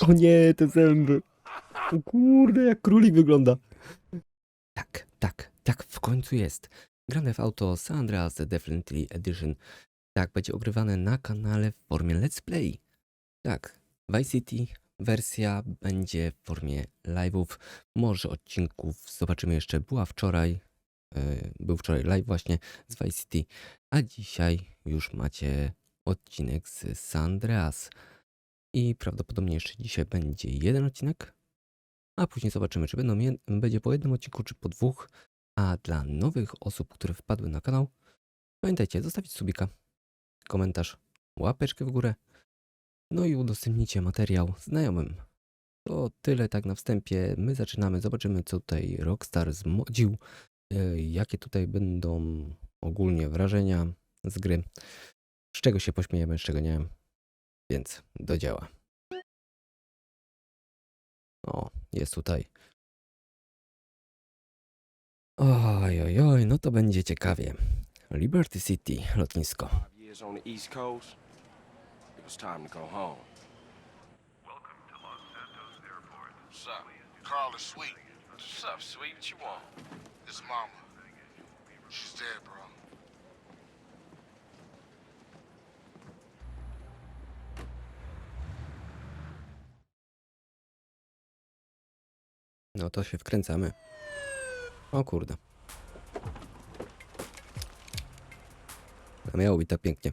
O nie, te zęby. O kurde, jak królik wygląda. Tak, tak, tak w końcu jest. Grane w auto San Andreas The Definitely Edition. Tak, będzie ogrywane na kanale w formie Let's Play. Tak, Vice City wersja będzie w formie live'ów, może odcinków. Zobaczymy jeszcze, była wczoraj, yy, był wczoraj live właśnie z Vice City, a dzisiaj już macie odcinek z San Andreas. I prawdopodobnie jeszcze dzisiaj będzie jeden odcinek, a później zobaczymy, czy będą będzie po jednym odcinku, czy po dwóch. A dla nowych osób, które wpadły na kanał, pamiętajcie, zostawić subika, komentarz, łapeczkę w górę, no i udostępnicie materiał znajomym. To tyle tak na wstępie. My zaczynamy, zobaczymy co tutaj Rockstar zmodził, e, jakie tutaj będą ogólnie wrażenia z gry, z czego się pośmiejemy, z czego nie. Więc do dzieła. O, jest tutaj. Oj, oj, oj, no to będzie ciekawie. Liberty City, lotnisko. Carl is sweet. What's up, sweet? What you want? His mama. She's dead, bro. No to się wkręcamy. O kurde. Miało być tak pięknie.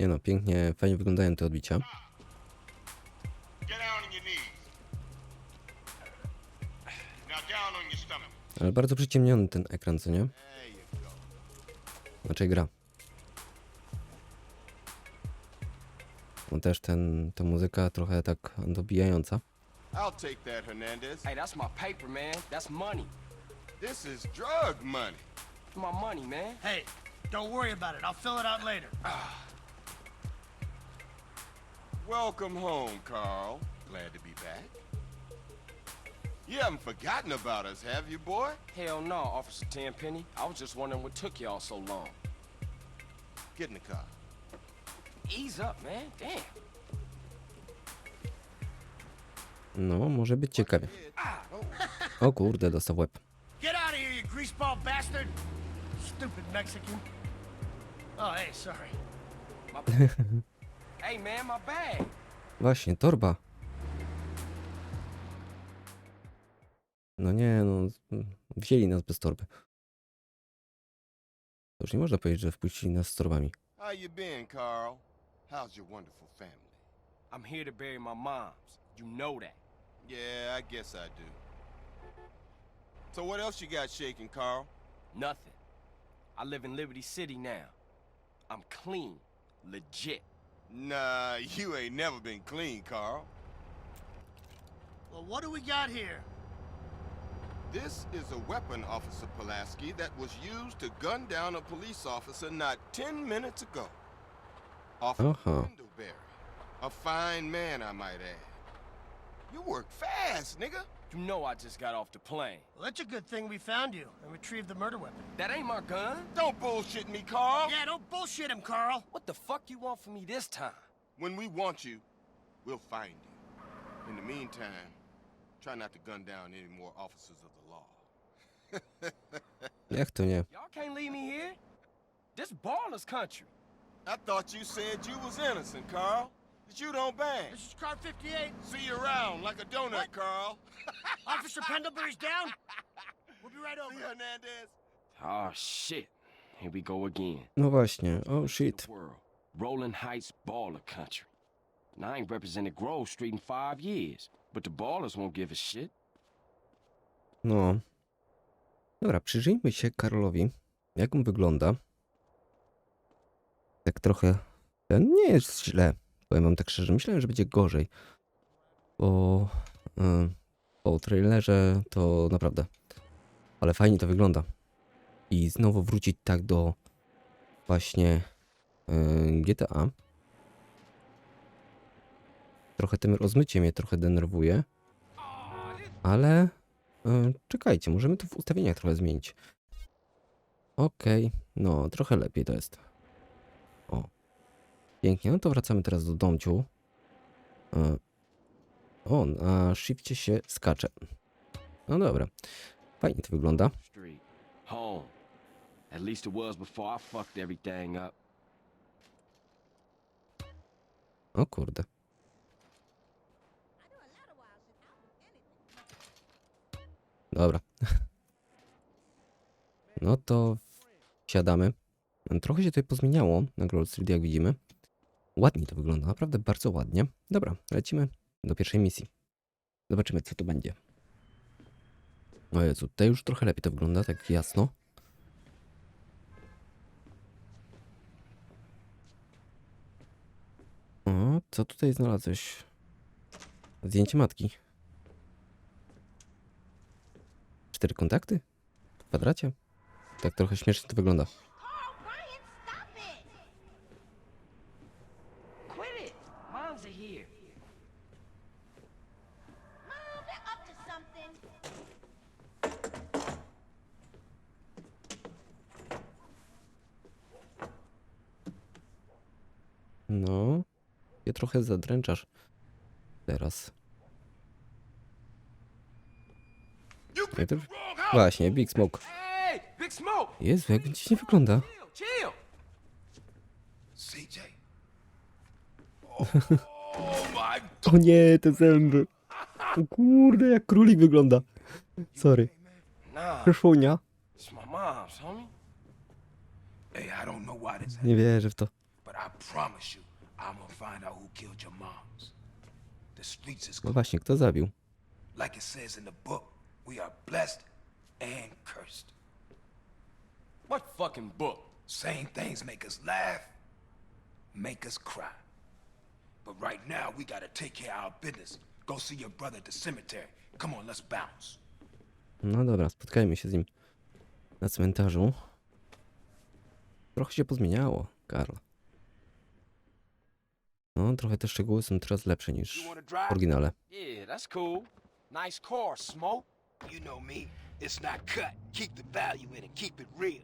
Nie no, pięknie, fajnie wyglądają te odbicia. Ale bardzo przyciemniony ten ekran, co nie? Znaczy gra. Też ten, ta muzyka trochę tak dobijająca. I'll take that, Hernandez. Hey, that's my paper, man. That's money. This is drug money. My money, man. Hey, don't worry about it. I'll fill it out later. Welcome home, Carl. Glad to be back. You haven't forgotten about us, have you, boy? Hell no, Officer Tenpenny. I was just wondering what took y'all so long. Get in the car. Ease up, man. Damn. No, może być ciekawie. Oh, O kurde, dostał łeb. Get out of here, you greaseball bastard! Stupid Mexican. Oh, hey, sorry. My... hey, man, my bag. Właśnie, torba. No nie, no, wzięli nas bez torby. To już nie można powiedzieć, że wpuścili nas z torbami. how you been, Carl? How's your wonderful family? I'm here to bury my moms. You know that. Yeah, I guess I do. So what else you got shaking, Carl? Nothing. I live in Liberty City now. I'm clean. Legit. Nah, you ain't never been clean, Carl. Well, what do we got here? This is a weapon, Officer Pulaski, that was used to gun down a police officer not ten minutes ago. Officer Uh-huh. Wendellberry. A fine man, I might add. You work fast, nigga. You know I just got off the plane. Well, that's a good thing we found you and retrieved the murder weapon. That ain't my gun. Don't bullshit me, Carl. Yeah, don't bullshit him, Carl. What the fuck you want from me this time? When we want you, we'll find you. In the meantime, try not to gun down any more officers of the law. Jak to nie? Y'all can't leave me here. This baller's country. I thought you said you was innocent, Carl. That you don't bang. This is car 58. See you around like a donut, What? Carl. Officer Pendlebury's down. We'll be right See over. Hernandez? Oh shit. Here we go again. No właśnie, oh shit. World. Rolling Heights baller country. And I ain't represented Grove Street in five years, but the ballers won't give a shit. No. Dobra, przyjrzyjmy się Karolowi. Jak on wygląda. Tak trochę. Ten nie jest źle. Powiem wam tak szczerze. Myślałem, że będzie gorzej. Bo y, po trailerze to naprawdę. Ale fajnie to wygląda. I znowu wrócić tak do właśnie y, GTA. Trochę tym rozmyciem mnie trochę denerwuje. Ale E, Czekajcie, możemy to w ustawieniach trochę zmienić. Okej, no trochę lepiej to jest. Pięknie, no to wracamy teraz do domciu. E, O, na shifcie się skacze. No dobra. Fajnie to wygląda. O kurde. Dobra. No to siadamy. Trochę się tutaj pozmieniało na Grove Street, jak widzimy. Ładnie to wygląda, naprawdę bardzo ładnie. Dobra, lecimy do pierwszej misji. Zobaczymy, co tu będzie. O Jezu, tutaj już trochę lepiej to wygląda, tak jasno. O, co tutaj znalazłeś? Zdjęcie matki. Cztery kontakty? W kwadracie? Tak trochę śmiesznie to wygląda. Carl, Ryan, stop it! Quit it! Moms are here. Mom, they're up to something. No, je trochę zadręczasz teraz. Właśnie, Big Smoke. Jezu, jak dziś nie wygląda. O nie, te zęby. O kurde, jak królik wygląda. Sorry. This Nie wierzę w to. I promise you, I'm gonna find out who killed your moms. The streets is No właśnie, kto zabił? Like it says in the book, we are blessed and cursed. What fucking book? Same things make us laugh, make us cry. But right now, we gotta take care of our business. Go see your brother at the cemetery. Come on, let's bounce. No dobra, spotkajmy się z nim na cmentarzu. Trochę się pozmieniało, Karl. No, trochę te szczegóły są teraz lepsze niż w oryginale. Yeah, that's cool. Nice car, Smoke. You know me. It's not cut. Keep the value in it. Keep it real.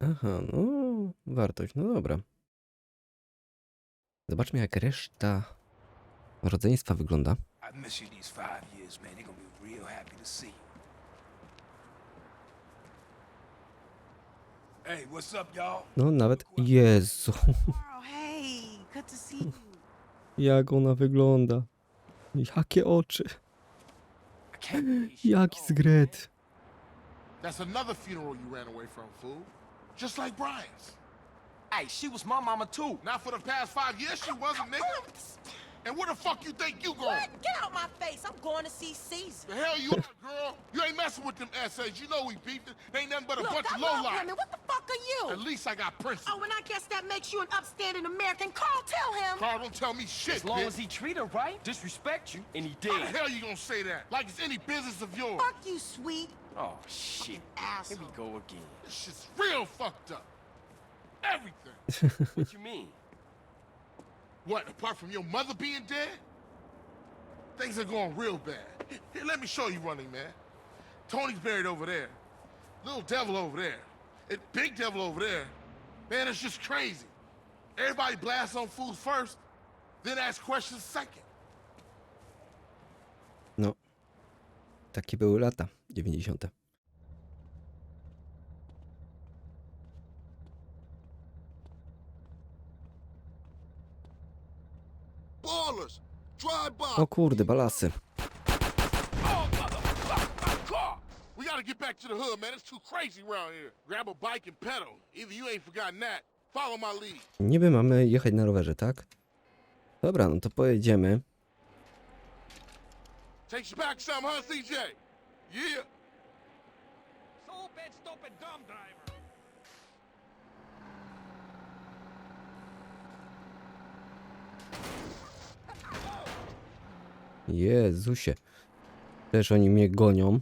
Aha, no, wartość, no dobra. Zobaczmy, jak reszta rodzeństwa wygląda. I miss you these five years, man. They're gonna be real happy to see you. Hey, what's up, y'all? No, nawet. Jezu, jak ona wygląda. Jakie oczy. I can't believe she Jaki zgret. That's another funeral you ran away from, fool. Just like Brian's. Hey, she was my mama too. Not for the past five years, she wasn't, nigga. And where the fuck you think you going? What? Get out my face. I'm going to see Caesar. The hell you are, girl? You ain't messing with them essays. You know we beefed it. They ain't nothing but a Look, bunch I of love lowlife. women. What the fuck are you? At least I got principles. Oh, and I guess that makes you an upstanding American. Carl, tell him. Carl, don't tell me shit, As long bitch. as he treat her right, disrespect you, and he did. How the did. hell you gonna say that? Like it's any business of yours. Fuck you, sweet Oh shit. Here asshole. we go again. This shit's real fucked up. Everything. What you mean? What, apart from your mother being dead? Things are going real bad. Here, let me show you running, man. Tony's buried over there. Little devil over there. And big devil over there. Man, it's just crazy. Everybody blasts on fools first, then ask questions second. No. Takie były lata 90. O kurde, balasy. We gotta get back to the hood, man. It's too crazy around here. Grab a bike and pedal. Either you ain't forgotten that. Follow my lead. Niby mamy jechać na rowerze, tak? Dobra, no to pojedziemy. Takes you back some, huh, CJ? Yeah. Stupid, stupid dumb driver. Jezusie. Też oni mnie gonią.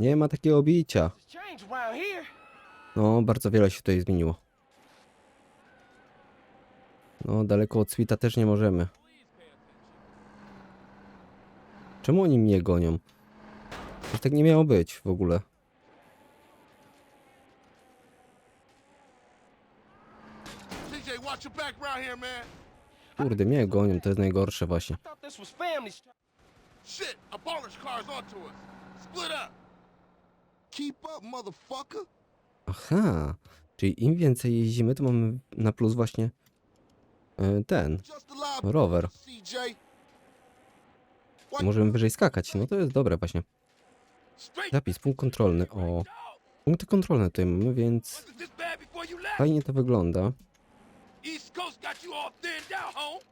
Nie ma takiego bicia. No, bardzo wiele się tutaj zmieniło. No, daleko od Swita też nie możemy. Czemu oni mnie gonią? Przecież tak nie miało być w ogóle. TJ, watch your back around here, man. Kurde, mnie gonią, to jest najgorsze właśnie. I thought this was family. st- Shit, a baller's car's onto us. Split up. Keep up, motherfucker. Aha, czyli im więcej jeździmy, to mamy na plus właśnie e, ten rower. Możemy wyżej skakać, no to jest dobre właśnie. Zapis, punkt kontrolny. O, punkty kontrolne tutaj mamy, więc fajnie to wygląda.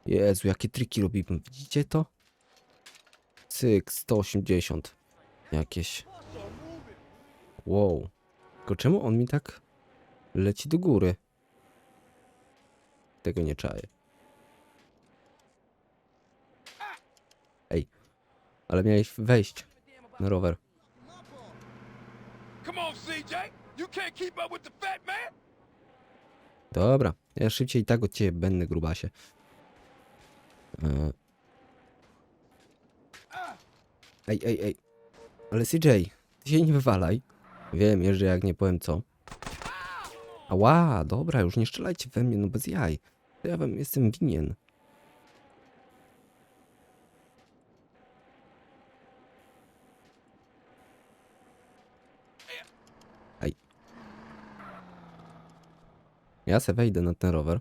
Jezu, jakie triki robimy. Widzicie to? Cyk, 180. Jakieś. Wow. Tylko czemu on mi tak leci do góry? Tego nie czaję. Ej, ale miałeś wejść na rower. Come on, CJ. You can't keep up with the fat man. Dobra, ja szybciej i tak od ciebie będę grubasie. E. Ej, ej, ej. Ale CJ, ty się nie wywalaj. Wiem, jeżdżę jak nie powiem co. Ała, dobra, już nie strzelajcie we mnie, no bez jaj. To ja wam jestem winien. Ja se wejdę na ten rower.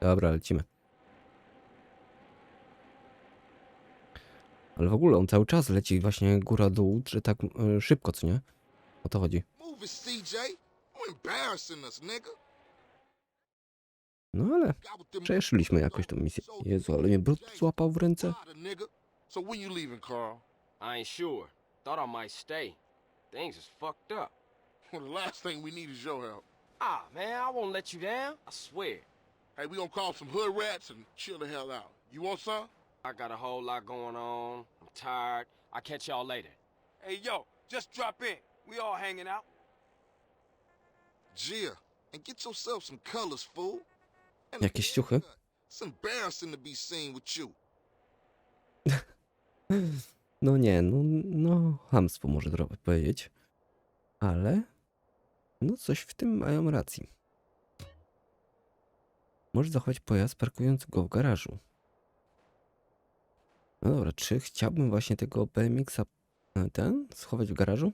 Dobra, lecimy. Ale w ogóle on cały czas leci właśnie góra-dół, czy tak e, szybko, co nie? O to chodzi. No ale przeszliśmy jakoś tą misję. Jezu, ale mnie brud złapał w ręce. So when you leaving, Carl? I ain't sure. Thought I might stay. Things is fucked up. Well, the last thing we need is your help. Ah, man, I won't let you down. I swear. Hey, we gonna call some hood rats and chill the hell out. You want some? I got a whole lot going on. I'm tired. I'll catch y'all later. Hey, yo, just drop in. We all hanging out. Gia, and get yourself some colors, fool. And Jakieś ciuchy? It's embarrassing to be seen with you. No nie, no, no hamstwo może trochę powiedzieć. Ale no coś w tym mają racji. Może zachować pojazd parkując go w garażu. No dobra, czy chciałbym właśnie tego BMX-a e, ten schować w garażu?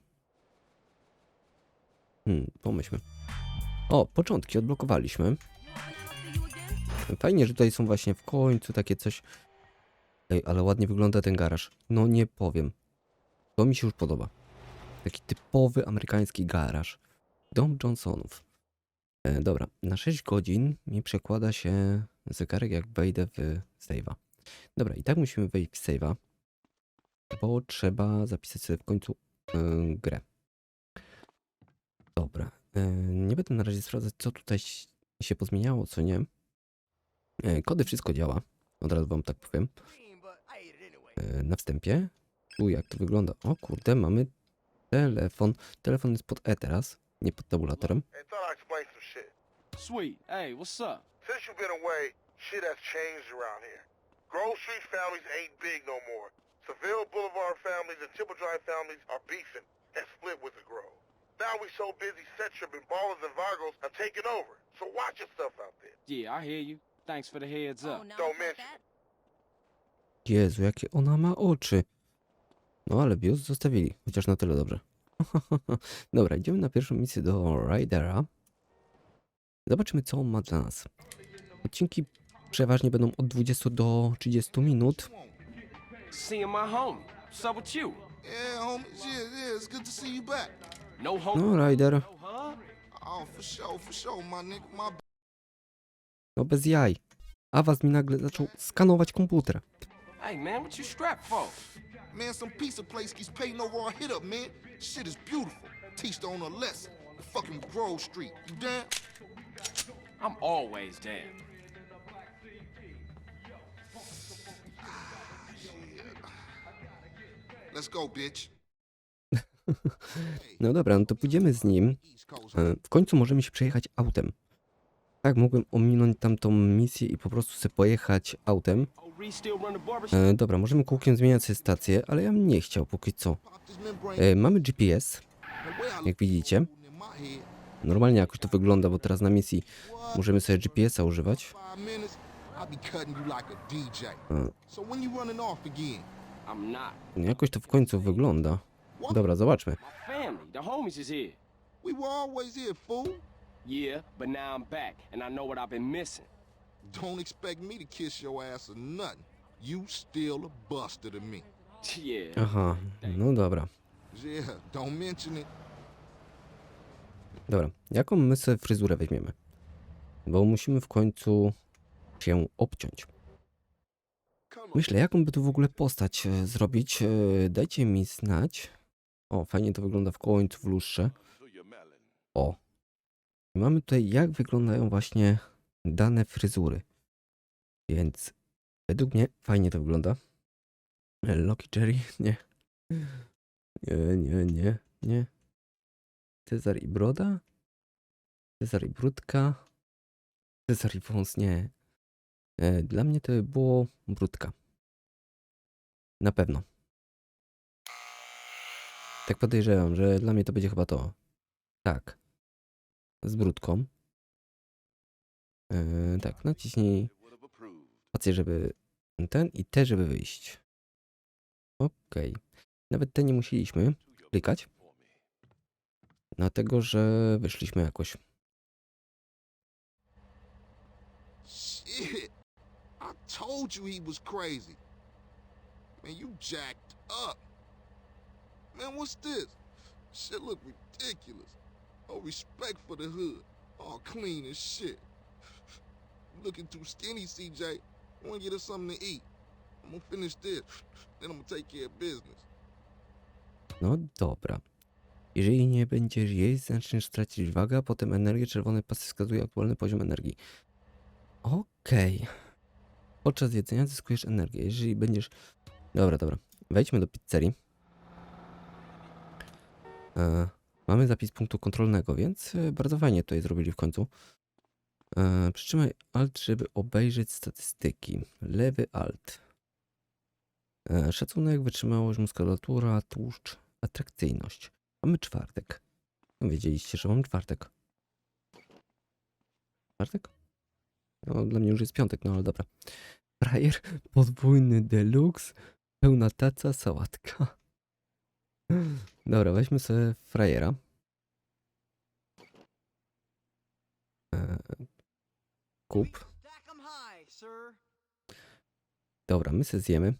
Hmm, pomyślmy. O, początki odblokowaliśmy. Fajnie, że tutaj są właśnie w końcu takie coś. Ej, ale ładnie wygląda ten garaż. No nie powiem. To mi się już podoba. Taki typowy amerykański garaż. Dom Johnsonów. E, dobra, na 6 godzin mi przekłada się zegarek jak wejdę w save'a. Dobra, i tak musimy wejść w save'a, bo trzeba zapisać sobie w końcu e, grę. Dobra, e, nie będę na razie sprawdzać co tutaj się pozmieniało, co nie. E, kody wszystko działa, od razu wam tak powiem. E, na wstępie. Tu jak to wygląda. O kurde, mamy telefon. Telefon jest pod E teraz, nie pod tabulatorem. Sweet. Hey, what's up? Since you've been away, shit has changed around here. Grove Street families ain't big no more. Seville Boulevard families and Triple Drive families are beefing and split with the Grove. Now we so busy, set tripping, ballers and Vagos have taken over. So watch your stuff out there. Yeah, I hear you. Thanks for the heads up. Don't mention it. Jezu, jakie ona ma oczy. No ale bios zostawili, chociaż na tyle dobrze. Dobra, idziemy na pierwszą misję do Ridera. Zobaczymy, co on ma dla nas. Odcinki przeważnie będą od 20 do 30 minut. No. No, Rider. No, bez jaj. Awaz mi nagle zaczął skanować komputer. Hey, man, what you strapped for? Man, some pizza place keeps over our hit up, man. Shit is beautiful. Teach the owner a lesson. The fucking Grove Street. You down? I'm always down. Let's go, bitch. No dobra, no to pójdziemy z nim. E, W końcu możemy się przejechać autem. Tak, mógłbym ominąć tamtą misję i po prostu sobie pojechać autem. E, dobra, możemy kółkiem zmieniać sobie stację, ale ja bym nie chciał póki co. E, mamy GPS, jak widzicie. Normalnie jakoś to wygląda, bo teraz na misji możemy sobie GPS-a używać. E, not. jakoś to w końcu wygląda. Dobra, zobaczmy. Yeah, but now I'm back, and I know what I've been missing. Don't expect me to kiss your ass or nothing. You still a buster to me. yeah. Aha, no dobra. Yeah, don't mention it. Dobra, jaką my sobie fryzurę weźmiemy? Bo musimy w końcu się obciąć. Myślę, jaką by tu w ogóle postać e, zrobić. E, dajcie mi znać. O, fajnie to wygląda w końcu w lustrze. O. I Mamy tutaj, jak wyglądają właśnie dane fryzury. Więc według mnie fajnie to wygląda. Loki Jerry? Nie. Nie, nie, nie, nie. Cezar i Broda? Cezar i Brudka? Cezar i Wąs, nie. E, Dla mnie to by było Brudka. Na pewno. Tak podejrzewam, że dla mnie to będzie chyba to. Tak. Z Brudką. E, tak, naciśnij spację, żeby ten i te, żeby wyjść. Okej. Nawet te nie musieliśmy klikać. Dlatego, że wyszliśmy jakoś. I told you he was crazy. Man, you jacked up. Man, what's this? Shit look ridiculous. No respect for the hood. All clean as shit. Looking too skinny, CJ. I get us something to eat. I'm gonna finish this. Then I'm gonna take care of business. No dobra. Jeżeli nie będziesz jeść, zaczniesz tracić wagę, a potem energię. Czerwony pas wskazuje aktualny poziom energii. Okej. Podczas jedzenia zyskujesz energię. Jeżeli będziesz... Dobra, dobra. Wejdźmy do pizzerii. E, mamy zapis punktu kontrolnego, więc e, bardzo fajnie tutaj zrobili w końcu. E, przytrzymaj Alt, żeby obejrzeć statystyki. Lewy Alt. E, szacunek, wytrzymałość, muskulatura, tłuszcz, atrakcyjność. Mamy czwartek. Wiedzieliście, że mam czwartek. Czwartek? No, dla mnie już jest piątek, no ale dobra. Frajer, podwójny deluxe, pełna taca, sałatka. Dobra, weźmy sobie frajera. Kup. Dobra, my se zjemy.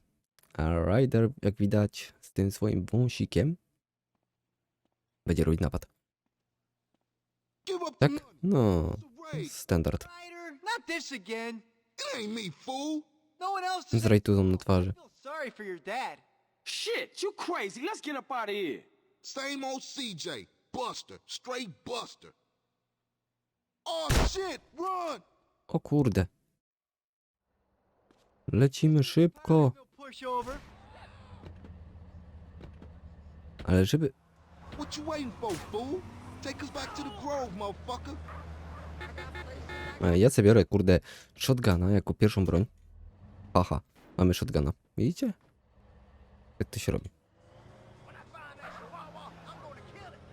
A Ryder, jak widać, z tym swoim wąsikiem będzie robić napad. Tak? No, standard. Z rajtuzą na twarzy. Shit, you crazy. Let's get up out of here. Same old CJ. Buster. Straight Buster. Oh, shit. Run. O kurde. Lecimy szybko. Ale żeby... E, Ja sobie biorę, kurde, shotguna jako pierwszą broń. Haha, mamy shotguna. Widzicie? Jak to się robi.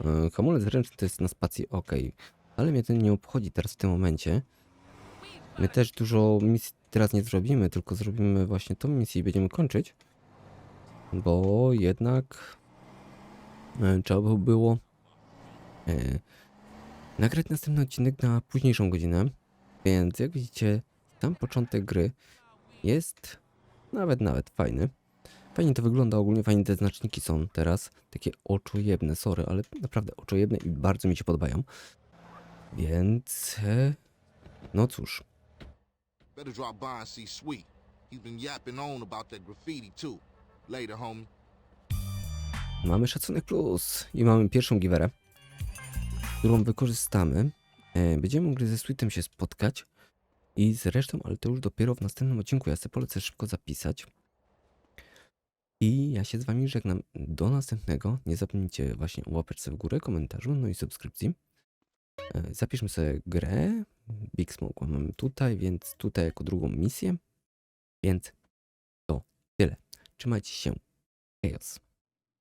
E, Hamulec ręczny to jest na spacji, ok. Ale mnie to nie obchodzi teraz w tym momencie. My też dużo misji teraz nie zrobimy, tylko zrobimy właśnie tą misję i będziemy kończyć. Bo jednak e, trzeba by było e, nagrać następny odcinek na późniejszą godzinę. Więc jak widzicie, sam początek gry jest nawet, nawet fajny. Fajnie to wygląda, ogólnie fajnie te znaczniki są teraz. Takie oczojebne, sorry, ale naprawdę oczojebne i bardzo mi się podobają. Więc... e, No cóż, Better drop by and see Sweet. He's been yapping on about that graffiti, too. Later, homie. mamy szacunek plus i mamy pierwszą giwerę, którą wykorzystamy. E, Będziemy mogli ze Sweetem się spotkać i z resztą, ale to już dopiero w następnym odcinku. Ja sobie polecę szybko zapisać. I ja się z wami żegnam. Do następnego. Nie zapomnijcie właśnie sobie w górę, komentarzu, no i subskrypcji. E, Zapiszmy sobie grę. Big Smoke mamy tutaj, więc tutaj jako drugą misję. Więc to tyle. Trzymajcie się. Chaos.